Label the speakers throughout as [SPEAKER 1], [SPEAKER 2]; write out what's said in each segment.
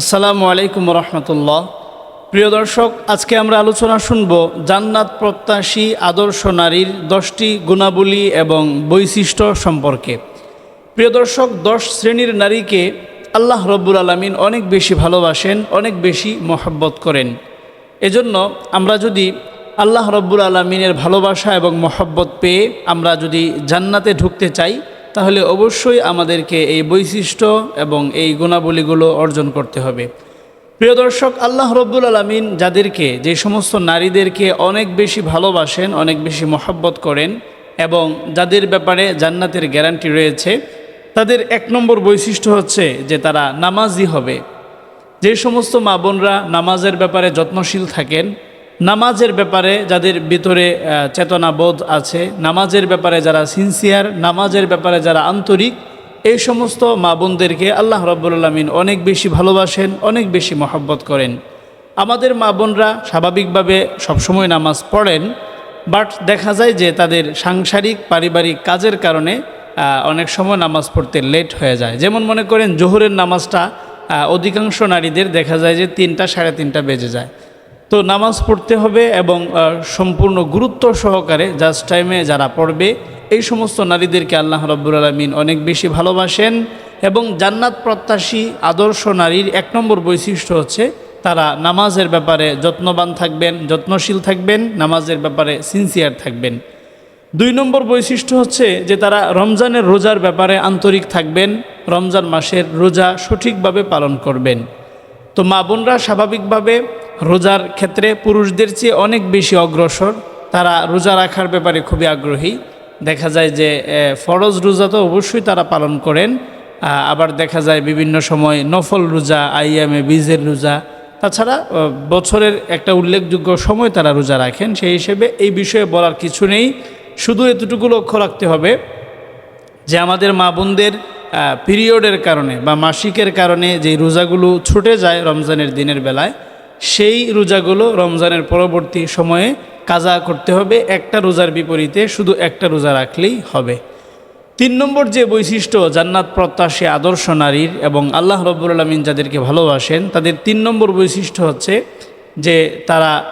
[SPEAKER 1] আসসালামু আলাইকুম রহমতুল্লাহ। প্রিয় দর্শক, আজকে আমরা আলোচনা শুনব জান্নাত প্রত্যাশী আদর্শ নারীর দশটি গুণাবলী এবং বৈশিষ্ট্য সম্পর্কে। প্রিয় দর্শক, দশ শ্রেণির নারীকে আল্লাহ রব্বুল আলমিন অনেক বেশি ভালোবাসেন, অনেক বেশি মহব্বত করেন। এজন্য আমরা যদি আল্লাহ রব্বুল আলমিনের ভালোবাসা এবং মহব্বত পেয়ে আমরা যদি জান্নাতে ঢুকতে চাই তাহলে অবশ্যই আমাদেরকে এই বৈশিষ্ট্য এবং এই গুণাবলীগুলো অর্জন করতে হবে। প্রিয় দর্শক, আল্লাহ রব্বুল আলমিন যাদেরকে, যে সমস্ত নারীদেরকে অনেক বেশি ভালোবাসেন, অনেক বেশি মহাব্বত করেন এবং যাদের ব্যাপারে জান্নাতের গ্যারান্টি রয়েছে, তাদের এক নম্বর বৈশিষ্ট্য হচ্ছে যে তারা নামাজি হবে। যে সমস্ত মা বোনরা নামাজের ব্যাপারে যত্নশীল থাকেন নামাজের ব্যাপারে যাদের ভিতরে আহ, চেতনাবোধ আছে নামাজের ব্যাপারে যারা সিনসিয়ার নামাজের ব্যাপারে যারা আন্তরিক এই সমস্ত মা বোনদেরকে আল্লাহ রব্বুল আলমিন অনেক বেশি ভালোবাসেন অনেক বেশি মহব্বত করেন। আমাদের মা বোনরা স্বাভাবিকভাবে সবসময় নামাজ পড়েন বাট দেখা যায় যে তাদের সাংসারিক পারিবারিক কাজের কারণে অনেক সময় নামাজ পড়তে লেট হয়ে যায়। যেমন মনে করেন জোহরের নামাজটা অধিকাংশ নারীদের দেখা যায় যে তিনটা সাড়ে তিনটা বেজে যায়। তো নামাজ পড়তে হবে এবং সম্পূর্ণ গুরুত্ব সহকারে জাস্ট টাইমে যারা পড়বে, এই সমস্ত নারীদেরকে আল্লাহ রব্বুল আলমিন অনেক বেশি ভালোবাসেন এবং জান্নাত প্রত্যাশী আদর্শ নারীর এক নম্বর বৈশিষ্ট্য হচ্ছে তারা নামাজের ব্যাপারে যত্নবান থাকবেন, যত্নশীল থাকবেন, নামাজের ব্যাপারে সিনসিয়ার থাকবেন। দুই নম্বর বৈশিষ্ট্য হচ্ছে যে তারা রমজানের রোজার ব্যাপারে আন্তরিক থাকবেন, রমজান মাসের রোজা সঠিকভাবে পালন করবেন। তো মা বোনরা স্বাভাবিকভাবে রোজার ক্ষেত্রে পুরুষদের চেয়ে অনেক বেশি অগ্রসর। তারা রোজা রাখার ব্যাপারে খুবই আগ্রহী। দেখা যায় যে ফরজ রোজা তো অবশ্যই তারা পালন করেন। আবার দেখা যায় বিভিন্ন সময় নফল রোজা আইএমএ বীজের রোজা। তাছাড়া বছরের একটা উল্লেখযোগ্য সময় তারা রোজা রাখেন। সেই হিসেবে এই বিষয়ে বলার কিছু নেই। শুধু এতটুকু লক্ষ্য রাখতে হবে যে, আমাদের মা বোনদের পিরিয়ডের কারণে বা মাসিকের কারণে যে রোজাগুলো ছুটে যায় রমজানের দিনের বেলায় সেই রোজাগুলো রমজানের পরবর্তী সময়ে কাজা করতে হবে, একটা রোজার বিপরীতে শুধু একটা রোজা রাখলেই হবে। তিন নম্বর যে বৈশিষ্ট্য, জান্নাত প্রত্যাশী আদর্শ নারীর এবং আল্লাহ রব্বুল আলমিন যাদেরকে ভালোবাসেন, তাদের তিন নম্বর বৈশিষ্ট্য হচ্ছে যে তারা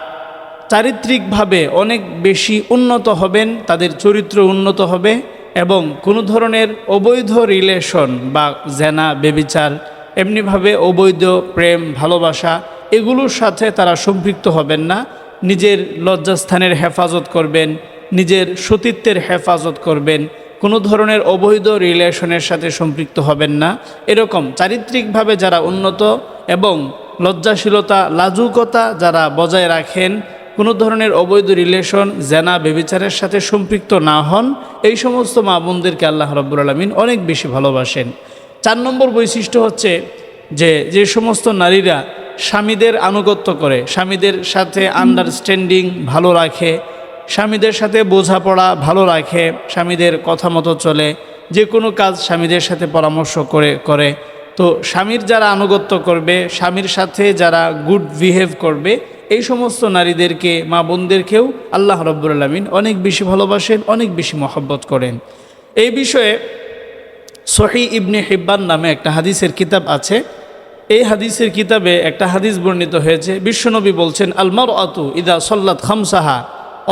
[SPEAKER 1] চারিত্রিকভাবে অনেক বেশি উন্নত হবেন, তাদের চরিত্র উন্নত হবে এবং কোনো ধরনের অবৈধ রিলেশন বা জেনা, বেবিচার এমনিভাবে অবৈধ প্রেম, ভালোবাসা, এগুলোর সাথে তারা সম্পৃক্ত হবেন না। নিজের লজ্জাস্থানের হেফাজত করবেন, নিজের সতীত্বের হেফাজত করবেন, কোনো ধরনের অবৈধ রিলেশনের সাথে সম্পৃক্ত হবেন না। এরকম চারিত্রিকভাবে যারা উন্নত এবং লজ্জাশীলতা, লাজুকতা যারা বজায় রাখেন, কোনো ধরনের অবৈধ রিলেশন, জেনা, বেবিচারের সাথে সম্পৃক্ত না হন, এই সমস্ত মা বোনদেরকে আল্লাহ রব্বুল আলমিন অনেক বেশি ভালোবাসেন। চার নম্বর বৈশিষ্ট্য হচ্ছে যে যে সমস্ত নারীরা স্বামীদের আনুগত্য করে স্বামীদের সাথে আন্ডারস্ট্যান্ডিং ভালো রাখে স্বামীদের সাথে বোঝাপড়া ভালো রাখে স্বামীদের কথা মতো চলে যে কোনো কাজ স্বামীদের সাথে পরামর্শ করে করে। তো স্বামীর যারা আনুগত্য করবে স্বামীর সাথে যারা গুড বিহেভ করবে এই সমস্ত নারীদেরকে মা বোনদেরকেও আল্লাহ রব্বুল আলমিন অনেক বেশি ভালোবাসেন অনেক বেশি মহব্বত করেন। এই বিষয়ে সহি ইবনে হিব্বান নামে একটা হাদিসের কিতাব আছে। এই হাদিসের কিতাবে একটা হাদিস বর্ণিত হয়েছে। বিশ্বনবী বলছেন আলমার আতু ইদা সল্লাত খামসাহা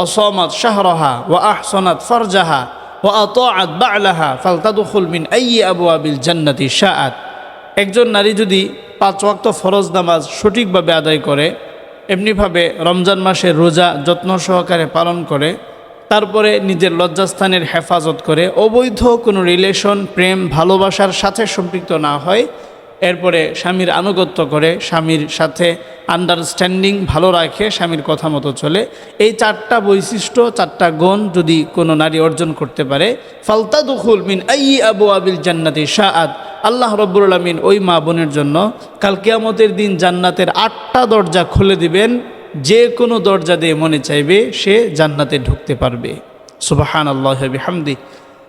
[SPEAKER 1] অসমাত শাহরহা ও আহসনাত ফরজাহা ও আত আত বা আলাহা ফালতাদুল মিন আই আবু আবিল জান্নাতি শাআত। একজন নারী যদি পাঁচ ওয়াক্ত ফরজ নামাজ সঠিকভাবে আদায় করে, এমনিভাবে রমজান মাসের রোজা যত্ন সহকারে পালন করে তারপরে নিজের লজ্জাস্থানের হেফাজত করে অবৈধ কোনো রিলেশন প্রেম, ভালোবাসার সাথে সম্পৃক্ত না হয়। এরপরে স্বামীর আনুগত্য করে, স্বামীর সাথে আন্ডারস্ট্যান্ডিং ভালো রাখে, স্বামীর কথা মতো চলে। এই চারটা বৈশিষ্ট্য, চারটা গুণ যদি কোনো নারী অর্জন করতে পারে ফালতা দুখুল মিন আই আবু আবিল জান্নাতি শাহাদ আল্লাহ রব্বুল আলমিন ওই মা বোনের জন্য কাল কিয়ামতের দিন জান্নাতের আটটা দরজা খুলে দিবেন। যে কোনো দরজা দিয়ে মনে চাইবে, সে জান্নাতে ঢুকতে পারবে। সুবাহান আল্লাহ হামদি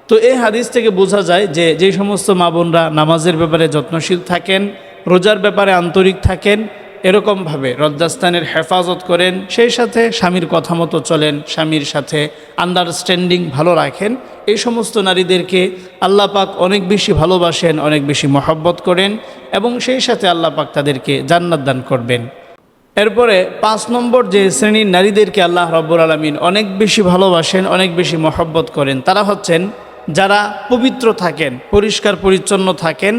[SPEAKER 1] তো এই হাদিস থেকে বোঝা যায় যে যে সমস্ত মা বোনরা নামাজের ব্যাপারে যত্নশীল থাকেন, রোজার ব্যাপারে আন্তরিক থাকেন, এরকমভাবে লজ্জাস্থানের হেফাজত করেন, সেই সাথে স্বামীর কথা মতো চলেন, স্বামীর সাথে আন্ডারস্ট্যান্ডিং ভালো রাখেন, এই সমস্ত নারীদেরকে আল্লাহ পাক অনেক বেশি ভালোবাসেন, অনেক বেশি মহব্বত করেন এবং সেই সাথে আল্লাহ পাক তাদেরকে জান্নাত দান করবেন। এরপরে পাঁচ নম্বর যে শ্রেণির নারীদেরকে আল্লাহ রব্বুল আলমিন অনেক বেশি ভালোবাসেন, অনেক বেশি মহব্বত করেন। তারা হচ্ছেন যারা পবিত্র থাকেন, পরিষ্কার পরিচ্ছন্ন থাকেন,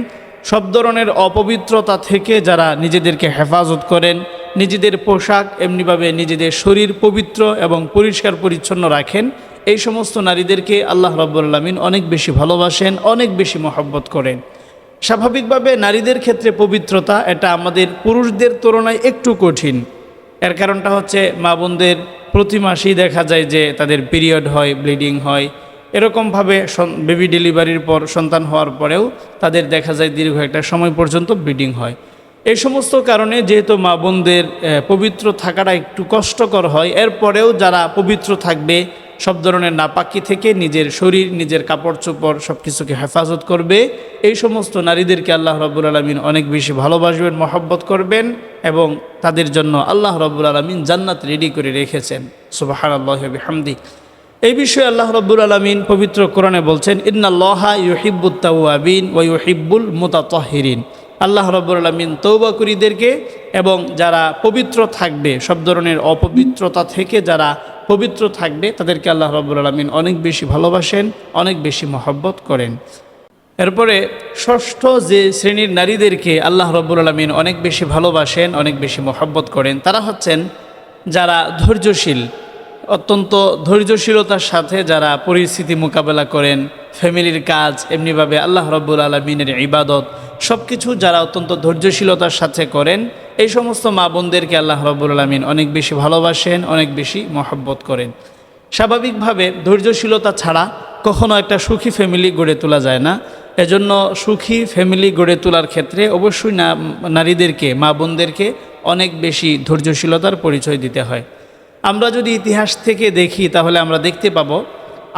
[SPEAKER 1] সব ধরনের অপবিত্রতা থেকে যারা নিজেদেরকে হেফাজত করেন, নিজেদের পোশাক এমনিভাবে নিজেদের শরীর পবিত্র এবং পরিষ্কার পরিচ্ছন্ন রাখেন। এই সমস্ত নারীদেরকে আল্লাহ রব্বুল আলমিন অনেক বেশি ভালোবাসেন, অনেক বেশি মহব্বত করেন। স্বাভাবিকভাবে নারীদের ক্ষেত্রে পবিত্রতা এটা আমাদের পুরুষদের তুলনায় একটু কঠিন। এর কারণটা হচ্ছে মা বোনদের প্রতি মাসেই দেখা যায় যে তাদের পিরিয়ড হয়, ব্লিডিং হয়। এরকমভাবে বেবি ডেলিভারির পর, সন্তান হওয়ার পরেও তাদের দেখা যায় দীর্ঘ একটা সময় পর্যন্ত ব্লিডিং হয়। এই সমস্ত কারণে যেহেতু মা বোনদের পবিত্র থাকাটা একটু কষ্টকর হয়, এরপরেও যারা পবিত্র থাকবে সব ধরনের নাপাকি থেকে নিজের শরীর, নিজের কাপড় চোপড় সব কিছুকে হেফাজত করবে। এই সমস্ত নারীদেরকে আল্লাহ রব্বুল আলমিন অনেক বেশি ভালোবাসবেন, মহব্বত করবেন এবং তাদের জন্য আল্লাহ রব্বুল আলমিন জান্নাত রেডি করে রেখেছেন। সুবাহান আল্লাহ হামদি এই বিষয়ে আল্লাহ রব্বুল আলমিন পবিত্র কোরআনে বলছেন, ইন্নাল্লাহা ইউহিব্বুত তাওয়াবিন ও ইউহিব্বুল মুতাতহিরিন। আল্লাহ রব্বুল আলমিন তৌবাকুরীদেরকে এবং যারা পবিত্র থাকবে, সব ধরনের অপবিত্রতা থেকে যারা পবিত্র থাকবে, তাদেরকে আল্লাহ রব্বুল আলমিন অনেক বেশি ভালোবাসেন, অনেক বেশি মহব্বত করেন। এরপরে ষষ্ঠ যে শ্রেণির নারীদেরকে আল্লাহ রব্বুল আলমিন অনেক বেশি ভালোবাসেন, অনেক বেশি মহব্বত করেন, তারা হচ্ছেন যারা ধৈর্যশীল। অত্যন্ত ধৈর্যশীলতার সাথে যারা পরিস্থিতি মোকাবেলা করেন, ফ্যামিলির কাজ, এমনিভাবে আল্লাহ রব্বুল আলমিনের ইবাদত সব কিছু যারা অত্যন্ত ধৈর্যশীলতার সাথে করেন, এই সমস্ত মা বোনদেরকে আল্লাহ রব্বুল আলমিন অনেক বেশি ভালোবাসেন, অনেক বেশি মহব্বত করেন। স্বাভাবিকভাবে ধৈর্যশীলতা ছাড়া কখনো একটা সুখী ফ্যামিলি গড়ে তোলা যায় না। এজন্য সুখী ফ্যামিলি গড়ে তোলার ক্ষেত্রে অবশ্যই নারীদেরকে, মা বোনদেরকে অনেক বেশি ধৈর্যশীলতার পরিচয় দিতে হয়। আমরা যদি ইতিহাস থেকে দেখি, তাহলে আমরা দেখতে পাবো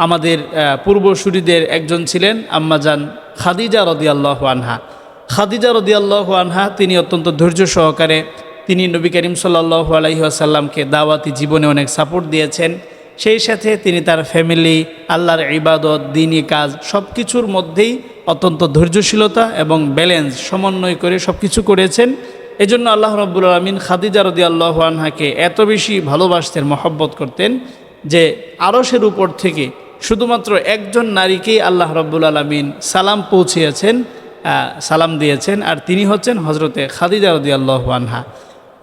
[SPEAKER 1] আমাদের পূর্বসূরিদের একজন ছিলেন আম্মাজান খাদিজা রদিয়াল্লাহ আনহা। খাদিজা রদিয়াল্লাহ আনহা তিনি অত্যন্ত ধৈর্য সহকারে তিনি নবী করিম সাল্লাহ আলহিহাসাল্লামকে দাওয়াতি জীবনে অনেক সাপোর্ট দিয়েছেন। সেই সাথে তিনি তার ফ্যামিলি, আল্লাহর ইবাদত দিনী কাজ সব কিছুর মধ্যেই অত্যন্ত ধৈর্যশীলতা এবং ব্যালেন্স, সমন্বয় করে সব কিছু করেছেন। এজন্য আল্লাহ রব্বুল আলমিন খাদিজা রদি আল্লাহ আনহাকে এত বেশি ভালোবাসতেন, মহব্বত করতেন যে আরশের উপর থেকে শুধুমাত্র একজন নারীকেই আল্লাহ রব্বুল আলমিন সালাম পৌঁছিয়েছেন সালাম দিয়েছেন আর তিনি হচ্ছেন হজরতে খাদিজা রদি আল্লাহ আনহা।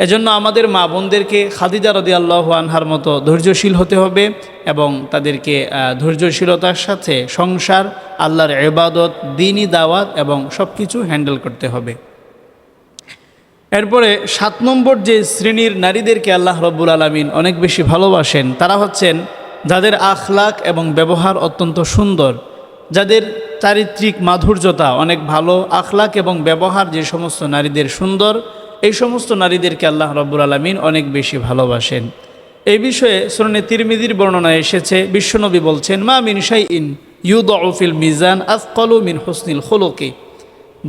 [SPEAKER 1] এজন্য আমাদের মা বোনদেরকে খাদিজা রদি আল্লাহ আনহার মতো ধৈর্যশীল হতে হবে এবং তাদেরকে ধৈর্যশীলতার সাথে সংসার, আল্লাহর এবাদত দিনই দাওয়াত এবং সব কিছু হ্যান্ডেল করতে হবে। এরপরে সাত নম্বর যে শ্রেণির নারীদেরকে আল্লাহ রব্বুল আলমিন অনেক বেশি ভালোবাসেন, তারা হচ্ছেন যাদের আখলাক এবং ব্যবহার অত্যন্ত সুন্দর, যাদের চারিত্রিক মাধুর্যতা অনেক ভালো, আখলাক এবং ব্যবহার যে সমস্ত নারীদের সুন্দর, এই সমস্ত নারীদেরকে আল্লাহ রব্বুল আলমিন অনেক বেশি ভালোবাসেন। এই বিষয়ে সুরনে তিরমিদির বর্ণনায় এসেছে, বিশ্বনবী বলছেন, মা মিন শাই ইন ইউদ অফিল মিজান আফকলু মিন হোসনিল খোলোকে।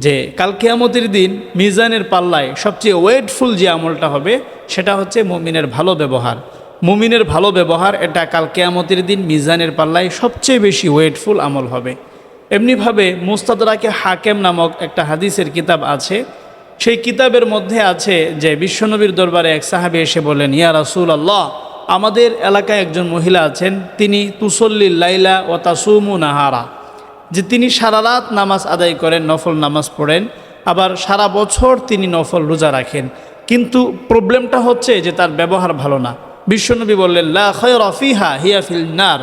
[SPEAKER 1] যে কাল কেয়ামতের দিন মিজানের পাল্লায় সবচেয়ে ওয়েটফুল যে আমলটা হবে, সেটা হচ্ছে মুমিনের ভালো ব্যবহার। মুমিনের ভালো ব্যবহার, এটা কাল কেয়ামতের দিন মিজানের পাল্লায় সবচেয়ে বেশি ওয়েটফুল আমল হবে। এমনিভাবে মুস্তাদরাকে হাকেম নামক একটা হাদিসের কিতাব আছে। সেই কিতাবের মধ্যে আছে যে বিশ্বনবীর দরবারে এক সাহাবি এসে বলেন ইয়া রাসুল আল্লাহ আমাদের এলাকায় একজন মহিলা আছেন, তিনি তুসল্লি লাইলা ও তাসুমু নাহারা। যে তিনি সারা রাত নামাজ আদায় করেন, নফল নামাজ পড়েন, আবার সারা বছর তিনি নফল রোজা রাখেন। কিন্তু প্রবলেমটা হচ্ছে যে তার ব্যবহার ভালো না। বিশ্বনবী বললেন, লা খয় রফিহা হিয়া ফিল নার।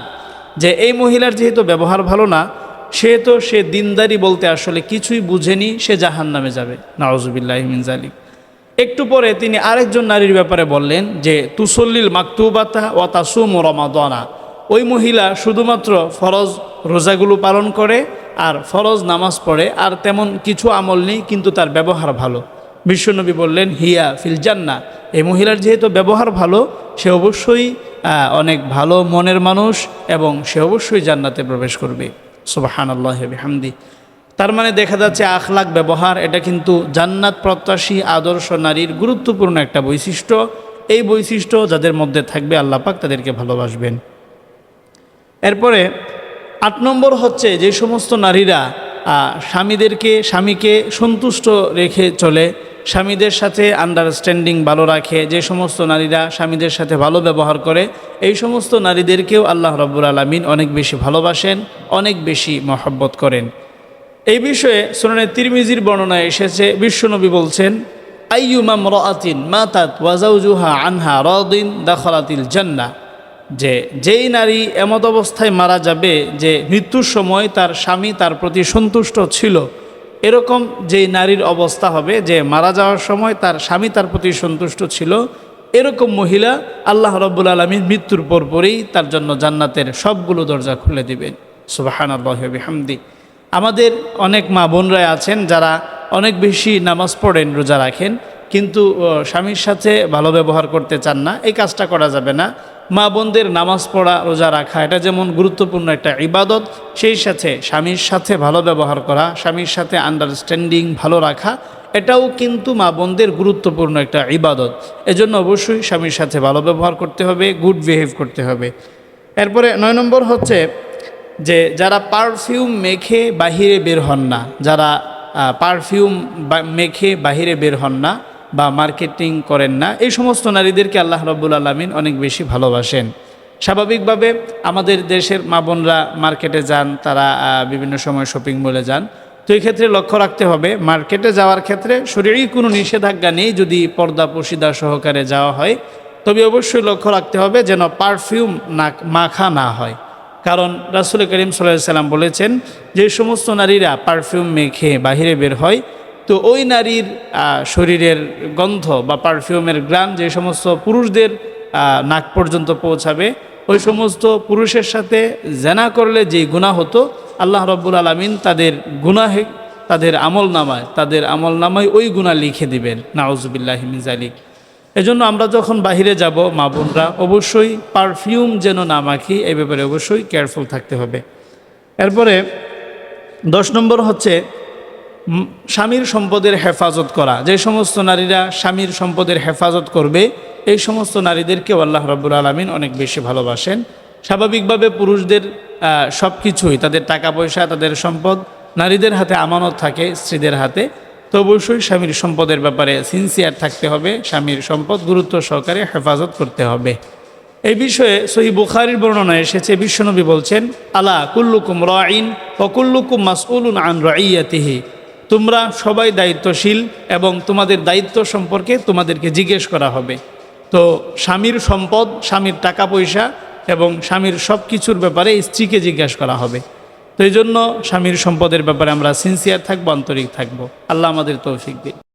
[SPEAKER 1] যে এই মহিলার যেহেতু ব্যবহার ভালো না, সে তো সে দিনদারি বলতে আসলে কিছুই বুঝেনি, সে জাহান নামে যাবে নওয়াজুবিল্লাহ মিনজালিক একটু পরে তিনি আরেকজন নারীর ব্যাপারে বললেন যে, তুসল্লিল মাকতুবাতা ও তাসুম রমাদনা। ওই মহিলা শুধুমাত্র ফরজ রোজাগুলো পালন করে আর ফরজ নামাজ পড়ে, আর তেমন কিছু আমল নেই, কিন্তু তার ব্যবহার ভালো। বিশ্বনবী বললেন, হিয়া ফিল জান্না এই মহিলার যেহেতু ব্যবহার ভালো, সে অবশ্যই অনেক ভালো মনের মানুষ এবং সে অবশ্যই জান্নাতে প্রবেশ করবে। সুবাহান আল্লাহ হামদি তার মানে দেখা যাচ্ছে আখলাক ব্যবহার, এটা কিন্তু জান্নাত প্রত্যাশী, আদর্শ নারীর গুরুত্বপূর্ণ একটা বৈশিষ্ট্য। এই বৈশিষ্ট্য যাদের মধ্যে থাকবে আল্লাহ পাক তাদেরকে ভালোবাসবেন। এরপরে আট নম্বর হচ্ছে যে সমস্ত নারীরা স্বামীদেরকে, স্বামীকে সন্তুষ্ট রেখে চলে, স্বামীদের সাথে আন্ডারস্ট্যান্ডিং ভালো রাখে, যে সমস্ত নারীরা স্বামীদের সাথে ভালো ব্যবহার করে, এই সমস্ত নারীদেরকেও আল্লাহ রব্বুল আলমিন অনেক বেশি ভালোবাসেন, অনেক বেশি মহব্বত করেন। এই বিষয়ে সুনানে তিরমিজির বর্ণনায় এসেছে, বিশ্বনবী বলছেন, আইয়ুমা মরাতিন মাতাত ওয়াজাউজুহা আনহা রদিন দাখলাতিল জান্না যে যেই নারী এমত অবস্থায় মারা যাবে যে মৃত্যুর সময় তার স্বামী তার প্রতি সন্তুষ্ট ছিল, এরকম যেই নারীর অবস্থা হবে, যে মারা যাওয়ার সময় তার স্বামী তার প্রতি সন্তুষ্ট ছিল, এরকম মহিলা আল্লাহ রব্বুল আলমীর মৃত্যুর পরপরই তার জন্য জান্নাতের সবগুলো দরজা খুলে দিবেন। সুবাহান আল্লাহামদি আমাদের অনেক মা বোনরা আছেন যারা অনেক বেশি নামাজ পড়েন, রোজা রাখেন। কিন্তু স্বামীর সাথে ভালো ব্যবহার করতে চান না, এই কাজটা করা যাবে না। মা বোনদের নামাজ পড়া, রোজা রাখা, এটা যেমন গুরুত্বপূর্ণ একটা ইবাদত, সেই সাথে স্বামীর সাথে ভালো ব্যবহার করা, স্বামীর সাথে আন্ডারস্ট্যান্ডিং ভালো রাখা, এটাও কিন্তু মা বোনদের গুরুত্বপূর্ণ একটা ইবাদত। এজন্য অবশ্যই স্বামীর সাথে ভালো ব্যবহার করতে হবে গুড বিহেভ করতে হবে। এরপরে নয় নম্বর হচ্ছে যে, যারা পারফিউম মেখে বাহিরে বের হন না, যারা পারফিউম মেখে বাহিরে বের হন না বা মার্কেটিং করেন না, এই সমস্ত নারীদেরকে আল্লাহ রব্বুল আলমিন অনেক বেশি ভালোবাসেন। স্বাভাবিকভাবে আমাদের দেশের মা বোনরা মার্কেটে যান, তারা বিভিন্ন সময় শপিং মলে যান। তো এই ক্ষেত্রে লক্ষ্য রাখতে হবে, মার্কেটে যাওয়ার ক্ষেত্রে শরীরেই কোনো নিষেধাজ্ঞা নেই যদি পর্দা পশিদা সহকারে যাওয়া হয়। তবে অবশ্যই লক্ষ্য রাখতে হবে যেন পারফিউম না, মাখা না হয়। কারণ রাসুল করিম সাল্লাহ সাল্লাম বলেছেন, যে সমস্ত নারীরা পারফিউম মেখে বাহিরে বের হয় তো ওই নারীর শরীরের গন্ধ বা পারফিউমের গ্রাম যে সমস্ত পুরুষদের নাক পর্যন্ত পৌঁছাবে, ওই সমস্ত পুরুষের সাথে জেনা করলে যে গুণা হতো, আল্লাহ রব্বুল আলমিন তাদের গুনাহে, তাদের আমল নামায় তাদের আমল নামায় ওই গুণা লিখে দিবেন। নাউজুবিল্লাহ মিজালিক এজন্য আমরা যখন বাহিরে যাব, মা বোনরা, অবশ্যই পারফিউম যেন না মাখি এই ব্যাপারে অবশ্যই কেয়ারফুল থাকতে হবে। এরপরে দশ নম্বর হচ্ছে স্বামীর সম্পদের হেফাজত করা। যে সমস্ত নারীরা স্বামীর সম্পদের হেফাজত করবে, এই সমস্ত নারীদেরকেও আল্লাহ রব্বুল আলমিন অনেক বেশি ভালোবাসেন। স্বাভাবিকভাবে পুরুষদের সব কিছুই তাদের টাকা পয়সা তাদের সম্পদ নারীদের হাতে আমানত থাকে, স্ত্রীদের হাতে। তো অবশ্যই স্বামীর সম্পদের ব্যাপারে সিনসিয়ার থাকতে হবে, স্বামীর সম্পদ গুরুত্ব সহকারে হেফাজত করতে হবে। এই বিষয়ে সহি বুখারির বর্ণনা এসেছে, বিশ্বনবী বলছেন, আলা কুল্লুকুম রাইন ও কুল্লুকুম মাসউলুন আন রাইয়াতিহি। তোমরা সবাই দায়িত্বশীল এবং তোমাদের দায়িত্ব সম্পর্কে তোমাদেরকে জিজ্ঞেস করা হবে। তো স্বামীর সম্পদ, স্বামীর টাকা পয়সা এবং স্বামীর সব কিছুর ব্যাপারে স্ত্রীকে জিজ্ঞাসা করা হবে। তো এই জন্য স্বামীর সম্পদের ব্যাপারে আমরা সিনসিয়ার থাকব, আন্তরিক থাকব। আল্লাহ আমাদের তৌফিক দিন